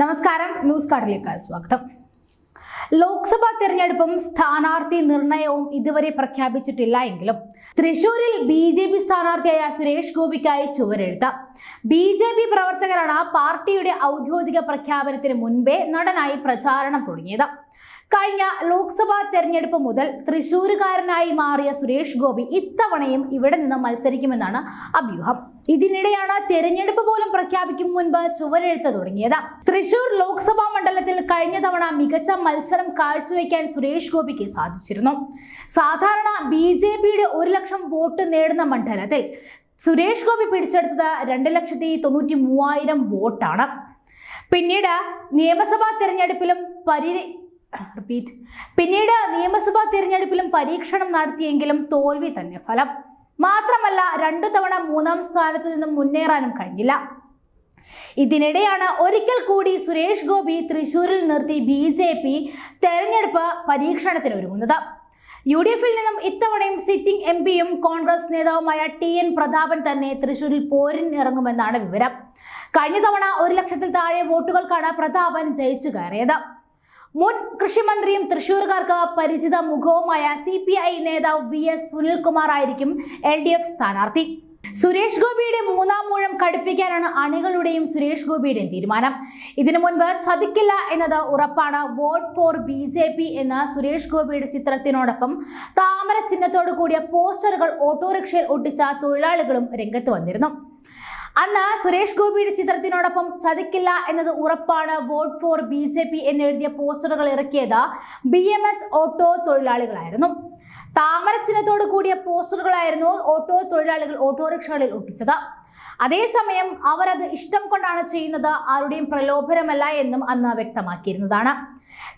നമസ്കാരം. ന്യൂസ് കാർഡിലേക്ക് സ്വാഗതം. ലോക്സഭാ തെരഞ്ഞെടുപ്പും സ്ഥാനാർത്ഥി നിർണയവും ഇതുവരെ പ്രഖ്യാപിച്ചിട്ടില്ല എങ്കിലും തൃശൂരിൽ ബി ജെ പി സ്ഥാനാർത്ഥിയായ സുരേഷ് ഗോപിക്കായി ചുവരെഴുത്ത. ബി ജെ പി പ്രവർത്തകരാണ് പാർട്ടിയുടെ ഔദ്യോഗിക പ്രഖ്യാപനത്തിന് മുൻപേ നടനായി പ്രചാരണം തുടങ്ങിയത്. കഴിഞ്ഞ ലോക്സഭാ തെരഞ്ഞെടുപ്പ് മുതൽ തൃശൂരുകാരനായി മാറിയ സുരേഷ് ഗോപി ഇത്തവണയും ഇവിടെ നിന്ന് മത്സരിക്കുമെന്നാണ് അഭ്യൂഹം. ഇതിനിടെയാണ് തെരഞ്ഞെടുപ്പ് പോലും പ്രഖ്യാപിക്കും മുൻപ് ചുവരെഴുത്ത് തുടങ്ങിയത്. തൃശൂർ ലോക്സഭാ മണ്ഡലത്തിൽ കഴിഞ്ഞ തവണ മികച്ച മത്സരം കാഴ്ചവെക്കാൻ സുരേഷ് ഗോപിക്ക് സാധിച്ചിരുന്നു. സാധാരണ ബി ജെ പിയുടെ ഒരു ലക്ഷം വോട്ട് നേടുന്ന മണ്ഡലത്തിൽ സുരേഷ് ഗോപി പിടിച്ചെടുത്തത് രണ്ട് ലക്ഷത്തി തൊണ്ണൂറ്റി മൂവായിരം വോട്ടാണ്. പിന്നീട് നിയമസഭാ തെരഞ്ഞെടുപ്പിലും പരി റിപ്പീറ്റ് പിന്നീട് നിയമസഭാ തിരഞ്ഞെടുപ്പിലും പരീക്ഷണം നടത്തിയെങ്കിലും തോൽവി തന്നെ ഫലം. മാത്രമല്ല രണ്ടു തവണ മൂന്നാം സ്ഥാനത്ത് നിന്നും മുന്നേറാനും കഴിഞ്ഞില്ല. ഇതിനിടെയാണ് ഒരിക്കൽ കൂടി സുരേഷ് ഗോപി തൃശൂരിൽ നിർത്തി ബി ജെ പി തെരഞ്ഞെടുപ്പ് പരീക്ഷണത്തിന് ഒരുങ്ങുന്നത്. യു ഡി എഫിൽ നിന്നും ഇത്തവണയും സിറ്റിംഗ് എം പിയും കോൺഗ്രസ് നേതാവുമായ ടി എൻ പ്രതാപൻ തന്നെ തൃശൂരിൽ പോരിനിറങ്ങുമെന്നാണ് വിവരം. കഴിഞ്ഞ തവണ ഒരു ലക്ഷത്തിൽ താഴെ വോട്ടുകൾക്കാണ് പ്രതാപൻ ജയിച്ചു കയറിയത്. മുൻ കൃഷിമന്ത്രിയും തൃശൂർകാർക്ക് പരിചിത മുഖവുമായ സി പി ഐ നേതാവ് വി എസ് സുനിൽകുമാർ ആയിരിക്കും എൽ ഡി എഫ് സ്ഥാനാർത്ഥി. സുരേഷ് ഗോപിയുടെ മൂന്നാം മൂഴം കടുപ്പിക്കാനാണ് അണികളുടെയും സുരേഷ് ഗോപിയുടെയും തീരുമാനം. ഇതിനു മുൻപ് ചതിക്കില്ല എന്നത് ഉറപ്പാണ് vote for B J P എന്ന സുരേഷ് ഗോപിയുടെ ചിത്രത്തിനോടൊപ്പം താമര ചിഹ്നത്തോടു കൂടിയ പോസ്റ്ററുകൾ ഓട്ടോറിക്ഷയിൽ ഒട്ടിച്ച തൊഴിലാളികളും രംഗത്ത് വന്നിരുന്നു. അന്ന് സുരേഷ് ഗോപിയുടെ ചിത്രത്തിനോടൊപ്പം ചതിക്കില്ല എന്നത് ഉറപ്പാണ് vote for B J P എന്നെഴുതിയ പോസ്റ്ററുകൾ ഇറക്കിയത് ബി എം എസ് ഓട്ടോ തൊഴിലാളികളായിരുന്നു. താമര ചിഹ്നത്തോട് കൂടിയ പോസ്റ്ററുകളായിരുന്നു ഓട്ടോ തൊഴിലാളികൾ ഓട്ടോറിക്ഷകളിൽ ഒട്ടിച്ചത്. അതേസമയം അവരത് ഇഷ്ടം കൊണ്ടാണ് ചെയ്യുന്നത് ആരുടെയും പ്രലോഭനമല്ല എന്നും അന്ന് വ്യക്തമാക്കിയിരുന്നതാണ്.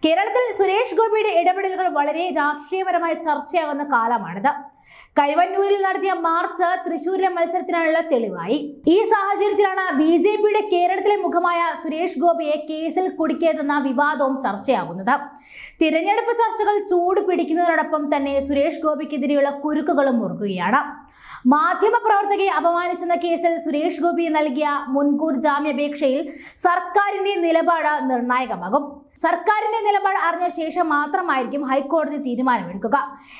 കേരളത്തിൽ സുരേഷ് ഗോപിയുടെ ഇടപെടലുകൾ വളരെ രാഷ്ട്രീയപരമായി ചർച്ചയാകുന്ന കാലമാണിത്. കൈവന്നൂരിൽ നടത്തിയ മാർച്ച് തൃശൂരിലെ മത്സരത്തിനുള്ള തെളിവായി. ഈ സാഹചര്യത്തിലാണ് ബി ജെ പിയുടെ കേരളത്തിലെ മുഖമായ സുരേഷ് ഗോപിയെ കേസിൽ കുടുക്കിയതെന്ന വിവാദവും ചർച്ചയാകുന്നത്. തിരഞ്ഞെടുപ്പ് ചർച്ചകൾ ചൂട് പിടിക്കുന്നതിനോടൊപ്പം തന്നെ സുരേഷ് ഗോപിക്കെതിരെയുള്ള കുരുക്കുകളും മുറുകുകയാണ് മാധ്യമപ്രവർത്തകയെ അപമാനിച്ചെന്ന കേസിൽ സുരേഷ് ഗോപി നൽകിയ മുൻകൂർ ജാമ്യാപേക്ഷയിൽ സർക്കാരിന്റെ നിലപാട് നിർണായകമാകും. സർക്കാരിന്റെ നിലപാട് അറിഞ്ഞ ശേഷം മാത്രമായിരിക്കും ഹൈക്കോടതി തീരുമാനമെടുക്കുക.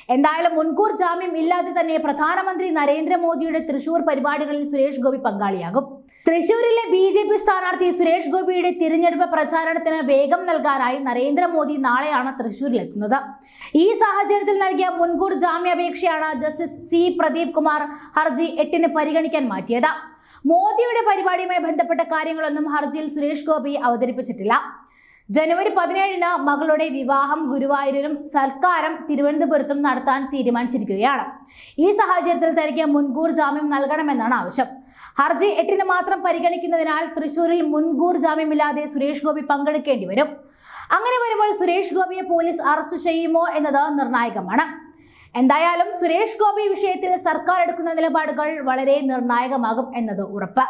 എന്തായാലും മുൻകൂർ ജാമ്യം ഇല്ലാതെ തന്നെ പ്രധാനമന്ത്രി നരേന്ദ്രമോദിയുടെ തൃശൂർ പരിപാടികളിൽ സുരേഷ് ഗോപി പങ്കാളിയാകും. തൃശൂരിലെ ബി ജെ പി സ്ഥാനാർത്ഥി സുരേഷ് ഗോപിയുടെ തിരഞ്ഞെടുപ്പ് പ്രചാരണത്തിന് വേഗം നൽകാനായി നരേന്ദ്രമോദി നാളെയാണ് തൃശൂരിലെത്തുന്നത്. ഈ സാഹചര്യത്തിൽ നൽകിയ മുൻകൂർ ജാമ്യാപേക്ഷയാണ് ജസ്റ്റിസ് സി പ്രദീപ് കുമാർ ഹർജി എട്ടിന് പരിഗണിക്കാൻ മാറ്റിയത്. മോദിയുടെ പരിപാടിയുമായി ബന്ധപ്പെട്ട കാര്യങ്ങളൊന്നും ഹർജിയിൽ സുരേഷ് ഗോപി അവതരിപ്പിച്ചിട്ടില്ല. ജനുവരി പതിനേഴിന് മകളുടെ വിവാഹം ഗുരുവായൂരിലും സർക്കാരും തിരുവനന്തപുരത്തും നടത്താൻ തീരുമാനിച്ചിരിക്കുകയാണ്. ഈ സാഹചര്യത്തിൽ തനിക്ക് മുൻകൂർ ജാമ്യം നൽകണമെന്നാണ് ആവശ്യം. ഹർജി എട്ടിന് മാത്രം പരിഗണിക്കുന്നതിനാൽ തൃശൂരിൽ മുൻകൂർ ജാമ്യമില്ലാതെ സുരേഷ് ഗോപി പങ്കെടുക്കേണ്ടി വരും. അങ്ങനെ വരുമ്പോൾ സുരേഷ് ഗോപിയെ പോലീസ് അറസ്റ്റ് ചെയ്യുമോ എന്നത് നിർണായകമാണ്. എന്തായാലും സുരേഷ് ഗോപി വിഷയത്തിൽ സർക്കാർ എടുക്കുന്ന നിലപാടുകൾ വളരെ നിർണായകമാകും എന്നത് ഉറപ്പ്.